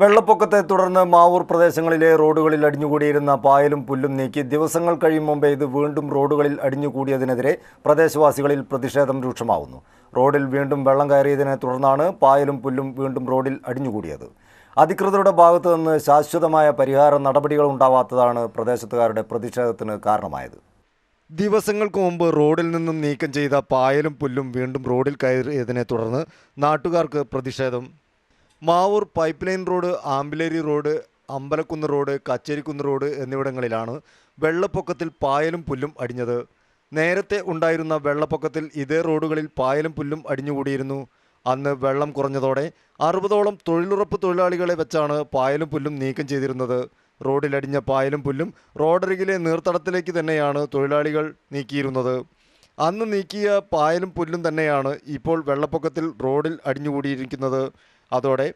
വെള്ളപ്പൊക്കത്തെ തുടർന്ന് മാവൂർ പ്രദേശങ്ങളിലെ റോഡുകളിൽ അടിഞ്ഞുകൂടിയിരുന്ന പായലും പുല്ലും നീക്കി ദിവസങ്ങൾ കഴിയും മുമ്പേ ഇത് വീണ്ടും റോഡുകളിൽ അടിഞ്ഞുകൂടിയതിനെതിരെ പ്രദേശവാസികളിൽ പ്രതിഷേധം രൂക്ഷമാവുന്നു. റോഡിൽ വീണ്ടും വെള്ളം കയറിയതിനെ തുടർന്നാണ് പായലും പുല്ലും വീണ്ടും റോഡിൽ അടിഞ്ഞുകൂടിയത്. അധികൃതരുടെ ഭാഗത്തു നിന്ന് ശാശ്വതമായ പരിഹാര നടപടികൾ ഉണ്ടാവാത്തതാണ് പ്രദേശത്തുകാരുടെ പ്രതിഷേധത്തിന് കാരണമായത്. ദിവസങ്ങൾക്ക് മുമ്പ് റോഡിൽ നിന്നും നീക്കം ചെയ്ത പായലും പുല്ലും വീണ്ടും റോഡിൽ കയറിയതിനെ തുടർന്ന് നാട്ടുകാർക്ക് പ്രതിഷേധം Mavoor pipe line road Ambileri road Ambalakkunnu road Kacherikkunnu road എന്നിവിടങ്ങളിലാണ് വെള്ളപ്പൊക്കത്തിൽ പായലും പുല്ലും അടിഞ്ഞത്. നേരത്തെ ഉണ്ടായിരുന്ന വെള്ളപ്പൊക്കത്തിൽ ഇതേ റോഡുകളിൽ പായലും പുല്ലും അടിഞ്ഞുകൂടിയിരുന്നു. അന്ന് വെള്ളം കുറഞ്ഞതോടെ അറുപതോളം തൊഴിലുറപ്പ് തൊഴിലാളികളെ വെച്ചാണ് പായലും പുല്ലും നീക്കം ചെയ്തിരുന്നത്. റോഡിലടിഞ്ഞ പായലും പുല്ലും റോഡരികിലെ നീർത്തടത്തിലേക്ക് തന്നെയാണ് തൊഴിലാളികൾ നീക്കിയിരുന്നത്. അന്ന് നീക്കിയ പായലും പുല്ലും തന്നെയാണ് ഇപ്പോൾ വെള്ളപ്പൊക്കത്തിൽ റോഡിൽ അടിഞ്ഞുകൂടിയിരിക്കുന്നത്. അതോടെ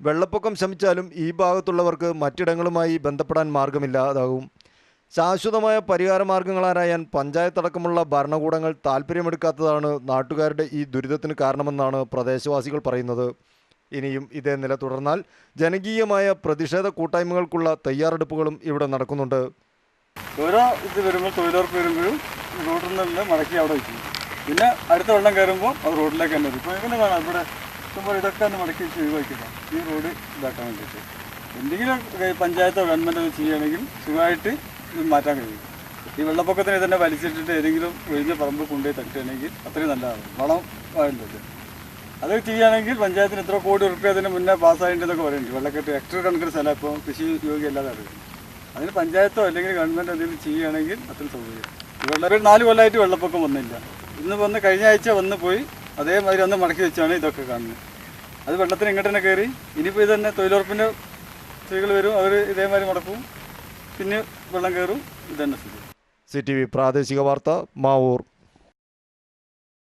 വെള്ളപ്പൊക്കം ശമിച്ചാലും ഈ ഭാഗത്തുള്ളവർക്ക് മറ്റിടങ്ങളുമായി ബന്ധപ്പെടാൻ മാർഗമില്ലാതാകും. ശാശ്വതമായ പരിഹാര മാർഗങ്ങളാരായാൻ പഞ്ചായത്തടക്കമുള്ള ഭരണകൂടങ്ങൾ താല്പര്യമെടുക്കാത്തതാണ് നാട്ടുകാരുടെ ഈ ദുരിതത്തിന് കാരണമെന്നാണ് പ്രദേശവാസികൾ പറയുന്നത്. ഇനിയും ഇതേ നില തുടർന്നാൽ ജനകീയമായ പ്രതിഷേധ കൂട്ടായ്മകൾക്കുള്ള തയ്യാറെടുപ്പുകളും ഇവിടെ നടക്കുന്നുണ്ട്. ഓരോ ഇത് വരുമ്പോൾ തൊഴിലുറപ്പ് വരുമ്പോഴും റോഡിൽ നിന്ന് മടക്കി അവിടെ വയ്ക്കും. പിന്നെ അടുത്ത വെള്ളം കയറുമ്പോൾ അത് റോഡിലേക്ക് തന്നെ ഇപ്പോൾ എങ്ങനെ കാണാം ഇവിടെ ഇഷ്ടംപോലെ ഇതൊക്കെ ഒന്ന് മടക്കി വെച്ച് ഈ റോഡ് ഇതാക്കാൻ വേണ്ടിയിട്ട്. എന്തെങ്കിലും പഞ്ചായത്തോ ഗവൺമെന്റോ ചെയ്യുകയാണെങ്കിൽ സുഖമായിട്ട് ഇത് മാറ്റാൻ കഴിയും. ഈ വെള്ളപ്പൊക്കത്തിന് തന്നെ വലിച്ചിട്ടിട്ട് ഏതെങ്കിലും ഒഴിഞ്ഞ പറമ്പ് കൊണ്ടുപോയി തട്ടുകയാണെങ്കിൽ അത്രയും നല്ലതാണ്. വളം വേണ്ടത് അത് ചെയ്യുകയാണെങ്കിൽ പഞ്ചായത്തിന് എത്ര കോടി ഉറുപ്പ്യ അതിന് മുന്നേ പാസ്സായിട്ടുണ്ടെന്നൊക്കെ പറയുന്നുണ്ട്. വെള്ളക്കെട്ട് ഹെക്ടർ കണക്കിന് സ്ഥലം ഇപ്പോൾ കൃഷി യോഗ്യമല്ലാതെ അറിയും അതിന് പഞ്ചായത്തോ അല്ലെങ്കിൽ ഗവൺമെന്റ് എന്തെങ്കിലും ചെയ്യുകയാണെങ്കിൽ അത്രയും സൗകര്യം. വെള്ളം നാല് കൊല്ലമായിട്ട് വെള്ളപ്പൊക്കം വന്നില്ല. ഇന്ന് വന്ന് കഴിഞ്ഞ ആഴ്ച വന്ന് പോയി അതേമാതിരി ഒന്ന് മടക്കി വെച്ചാണ് ഇതൊക്കെ കാണുന്നത്. അത് വെള്ളത്തിന് ഇങ്ങോട്ട് തന്നെ കയറി ഇനിയിപ്പോൾ ഇത് തന്നെ തൊഴിലുറപ്പിന്റെ സ്ത്രീകൾ വരും അവർ ഇതേമാതിരി മടക്കും പിന്നെ വെള്ളം കയറും ഇത് തന്നെ സ്ഥിതി. സി ടി വി പ്രാദേശിക വാർത്ത മാവൂർ.